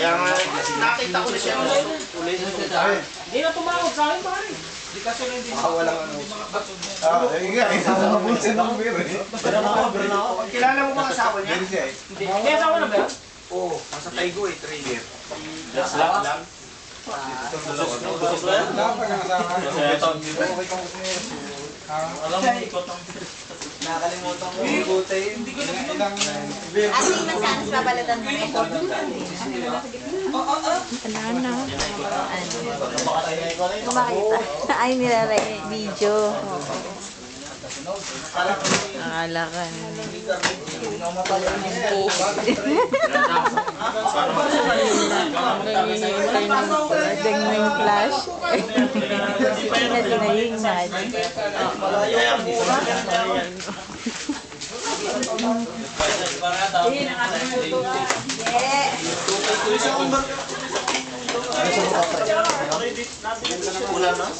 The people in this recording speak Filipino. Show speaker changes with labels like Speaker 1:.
Speaker 1: Kaya nga, nakita ko na siya. Uli
Speaker 2: Hindi na tumawag sa akin, pare.
Speaker 1: walang ano.
Speaker 3: Ah, eh, nga, eh, sasabunin ako beer eh.
Speaker 1: Kilala mo ba ang asawa niya?
Speaker 3: Eh.
Speaker 2: Hindi. May asawa na ba yan?
Speaker 1: Oo, nasa Taigo eh, 3 year.
Speaker 2: Last lang. lang.
Speaker 1: Nakalimutan ko. Buti. Hindi ko
Speaker 3: Ilang
Speaker 4: Ano yung mansanas babalatan mo?
Speaker 5: Wala na. Ano? Kung makita. Ay, nilalagay video. Akala ka. Dagdag mo yung flash. Hindi na tinahingnan.
Speaker 1: Wala na.